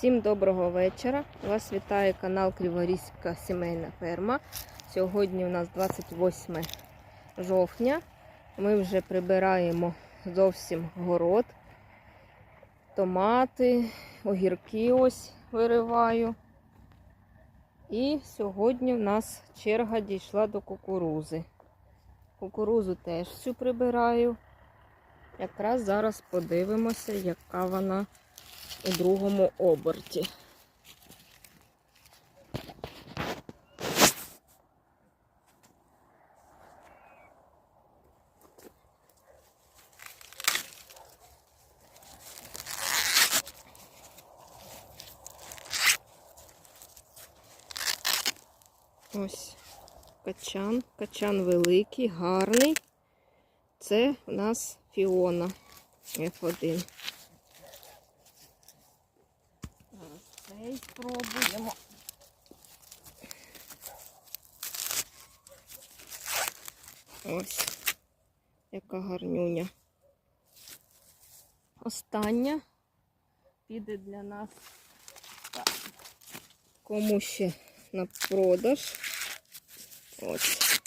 Всім доброго вечора. Вас вітає канал Криворізька сімейна ферма. Сьогодні у нас 28 жовтня. Ми вже прибираємо зовсім город. Томати, огірки ось вириваю. І сьогодні в нас черга дійшла до кукурузи. Кукурузу теж всю прибираю. Якраз зараз подивимося, яка вона у другому оберті. Ось качан. Качан великий, гарний. Це у нас Фіона F1. Цей спробуємо. Ось, яка гарнюня. Остання піде для нас так. Кому ще на продаж. Ось.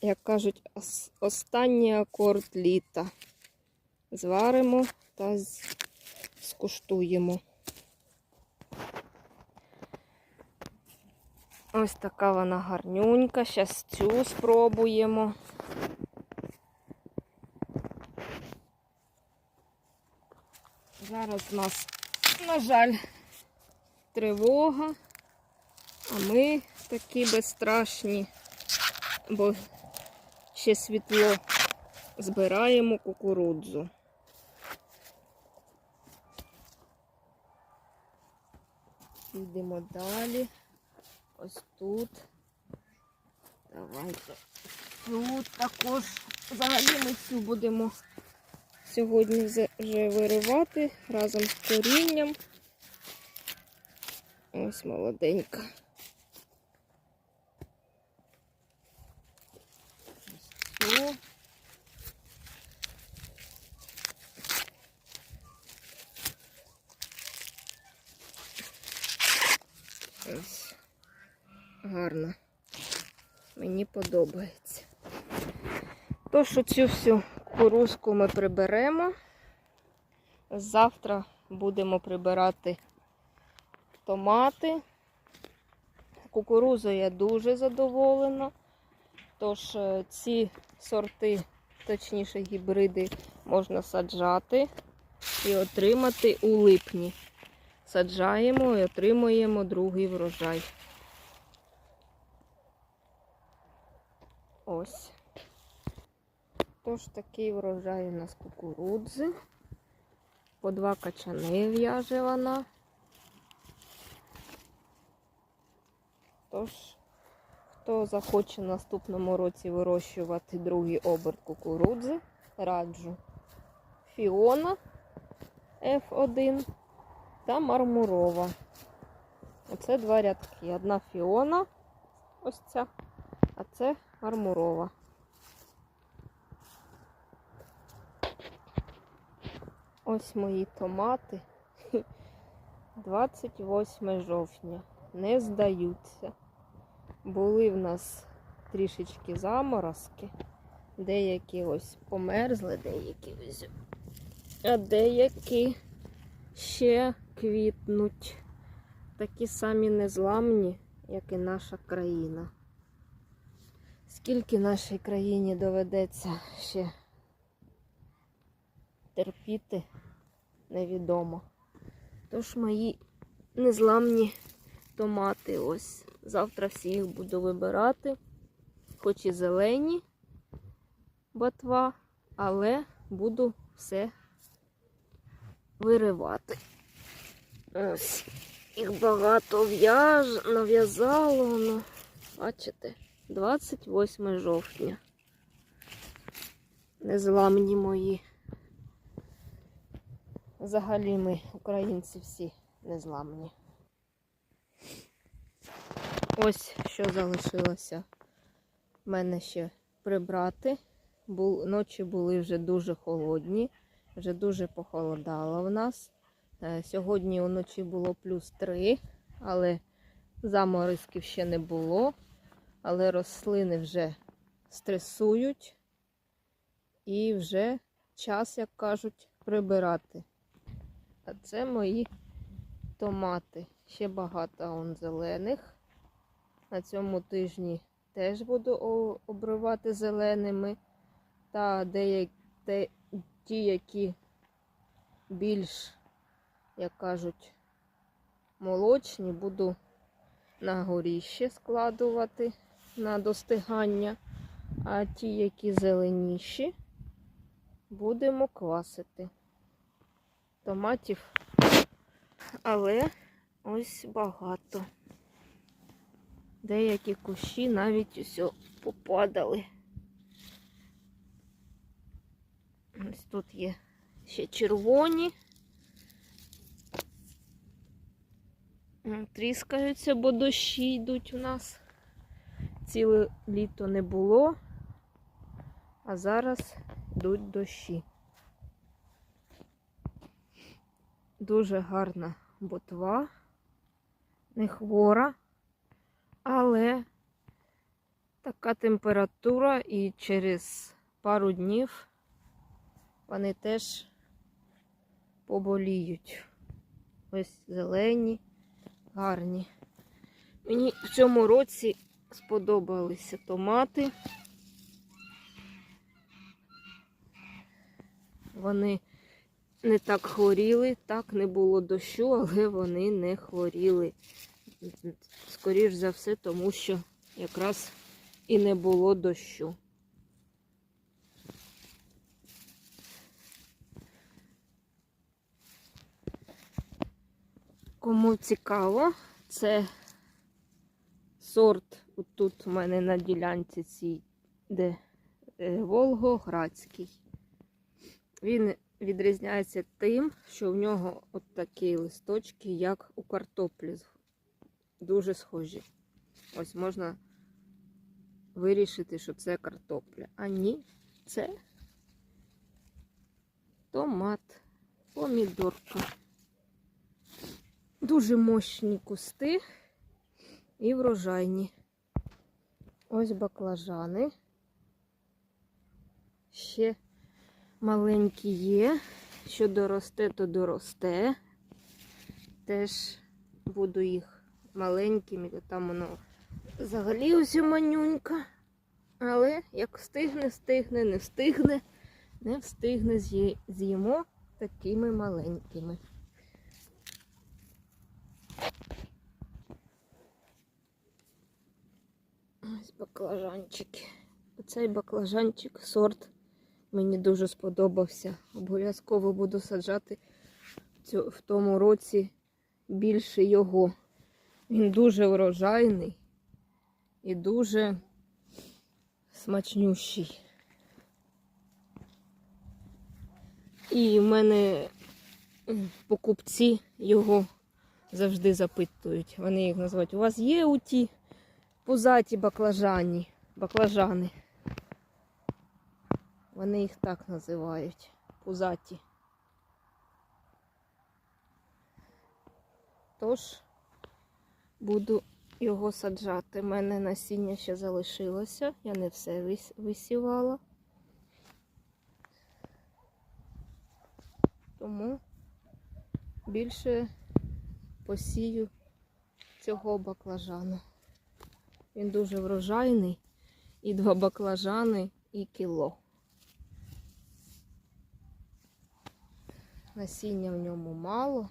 Як кажуть, останній акорд літа. Зваримо та скуштуємо. Ось така вона гарнюнька. Зараз цю спробуємо. Зараз у нас, на жаль, тривога, а ми такі безстрашні, бо ще світло збираємо кукурудзу. Йдемо далі. Ось тут. Давайте. Тут також взагалі ми цю будемо сьогодні вже виривати разом з корінням. Ось молоденька. Ось цю. Ось. Гарно. Мені подобається. То, що цю всю кукурузку ми приберемо. Завтра будемо прибирати томати. Кукурузою я дуже задоволена. Тож е, ці сорти, точніше гібриди, можна саджати і отримати у липні. Саджаємо і отримуємо другий врожай. Ось. Тож такий врожай у нас кукурудзи. По два качани в'яже вона. Тож, хто захоче в наступному році вирощувати другий оберт кукурудзи, раджу Фіона F1 та мармурова. Оце два рядки. Одна Фіона, ось ця, а це мармурова. Ось мої томати. 28 жовтня. Не здаються. Були в нас трішечки заморозки. Деякі ось померзли, деякі ось. А деякі ще квітнуть. Такі самі незламні, як і наша країна. Скільки нашій країні доведеться ще терпіти, невідомо. Тож мої незламні томати ось. Завтра всі їх буду вибирати, хоч і зелені ботва, але буду все виривати. Ось. Їх багато в'яж, нав'язало воно. Бачите, 28 жовтня. Незламні мої. Взагалі ми, українці, всі незламні. Ось що залишилося в мене ще прибрати. Бу- Ночі були вже дуже холодні. вже дуже похолодало в нас. Е, Сьогодні вночі було плюс 3, але заморозків ще не було. Але рослини вже стресують і вже час, як кажуть, прибирати. А це мої томати. Ще багато он зелених. На цьому тижні теж буду обривати зеленими. Та деякі ті, які більш, як кажуть, молочні, буду на горіще складувати на достигання. А ті, які зеленіші, будемо квасити. Томатів, але ось багато. Деякі кущі навіть усе попадали. Ось тут є ще червоні. Тріскаються, бо дощі йдуть у нас. Ціле літо не було, а зараз йдуть дощі. Дуже гарна ботва, не хвора, але така температура і через пару днів вони теж поболіють. Ось зелені, гарні. Мені в цьому році сподобалися томати. Вони не так хворіли, так не було дощу, але вони не хворіли. Скоріш за все, тому що якраз і не було дощу. Кому цікаво, це сорт тут у мене на ділянці цій, де е, Волгоградський. Він відрізняється тим, що в нього от такі листочки, як у картоплі. Дуже схожі. Ось можна вирішити, що це картопля. А ні, це томат, помідорка. Дуже мощні кусти і врожайні. Ось баклажани. Ще маленькі є. Що доросте, то доросте. Теж буду їх маленькими, там воно взагалі ось манюнька. Але як встигне, встигне, не встигне, не встигне, з'їмо такими маленькими. Ось баклажанчики. Оцей баклажанчик сорт мені дуже сподобався. Обов'язково буду саджати в тому році більше його. Він дуже врожайний і дуже смачнющий. І в мене покупці його завжди запитують. Вони їх називають. У вас є у ті пузаті баклажані, баклажани. Вони їх так називають. Пузаті. Тож буду його саджати. У мене насіння ще залишилося. Я не все висівала. Тому більше посію цього баклажану. Він дуже врожайний. І два баклажани, і кіло. Насіння в ньому мало.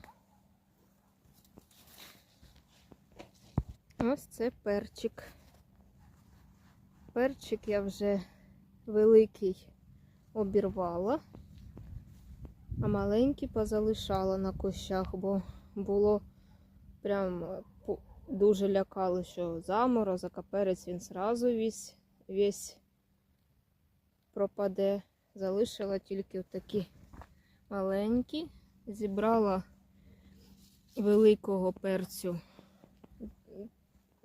Ось це перчик. Перчик я вже великий обірвала, а маленький позалишала на кущах, бо було прям дуже лякало, що заморозок, а він зразу весь, весь пропаде. Залишила тільки такі маленькі. Зібрала великого перцю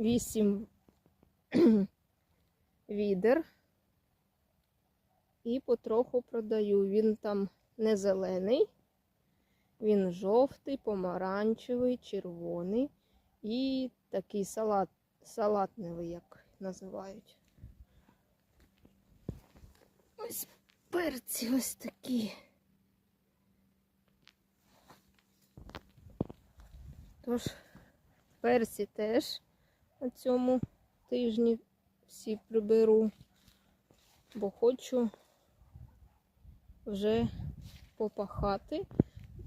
8 відер і потроху продаю. Він там не зелений. Він жовтий, помаранчевий, червоний і такий салат, салатневий, як називають. Ось перці ось такі. Тож, перці теж на цьому тижні всі приберу, бо хочу вже попахати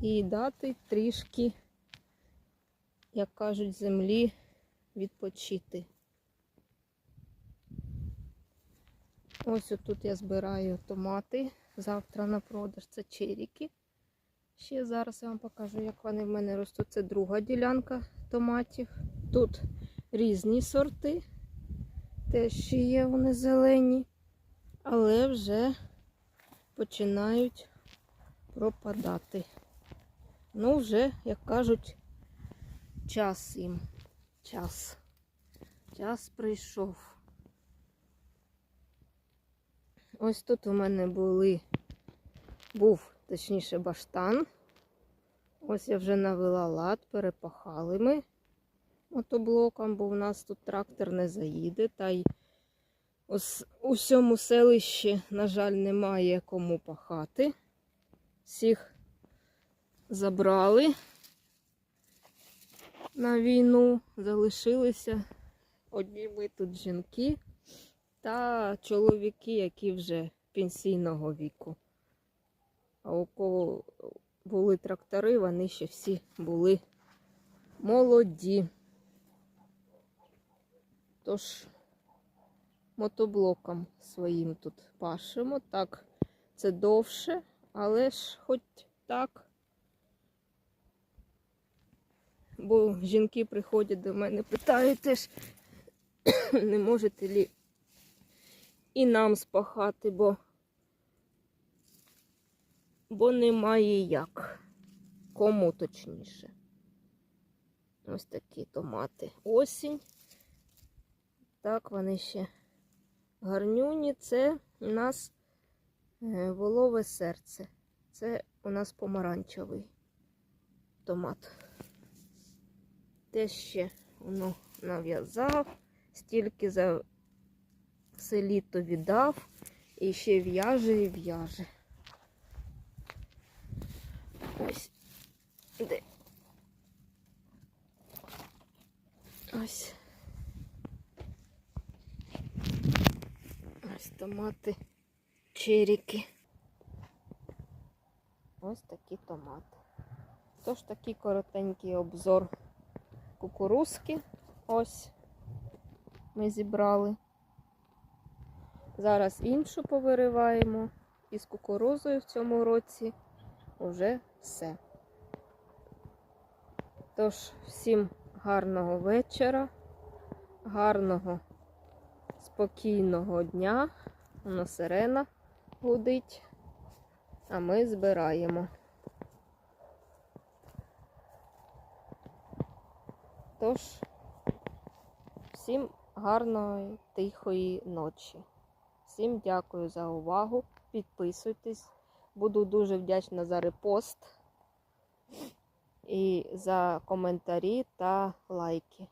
і дати трішки, як кажуть, землі відпочити. Ось отут я збираю томати. Завтра на продаж це черіки. Ще зараз я вам покажу, як вони в мене ростуть. Це друга ділянка томатів. Тут різні сорти. Теж ще є вони зелені, але вже починають пропадати. Ну, вже, як кажуть, час їм. Час. Час прийшов. Ось тут у мене були, був, точніше, баштан. Ось я вже навела лад, перепахали ми мотоблоком, бо в нас тут трактор не заїде. Та й у всьому селищі, на жаль, немає кому пахати. Всіх забрали на війну, залишилися одні ми тут жінки та чоловіки, які вже пенсійного віку. А у кого були трактори, вони ще всі були молоді. Тож мотоблоком своїм тут пашемо. Так, це довше, але ж хоч так. Бо жінки приходять до мене, питають теж, не можете лі і нам спахати, бо, бо немає як. Кому точніше. Ось такі томати. Осінь. Так, вони ще гарнюні. Це у нас е, волове серце. Це у нас помаранчевий томат. Те ще воно нав'язав, стільки за все літо віддав і ще в'яже і в'яже. Ось де. Ось. Ось томати, черіки. Ось такі томати. Тож такий коротенький обзор кукурузки. Ось ми зібрали. Зараз іншу повириваємо. І з кукурузою в цьому році вже все. Тож, всім гарного вечора, гарного, спокійного дня. Воно сирена гудить, а ми збираємо. Тож, всім гарної, тихої ночі. Всім дякую за увагу. Підписуйтесь. Буду дуже вдячна за репост і за коментарі та лайки.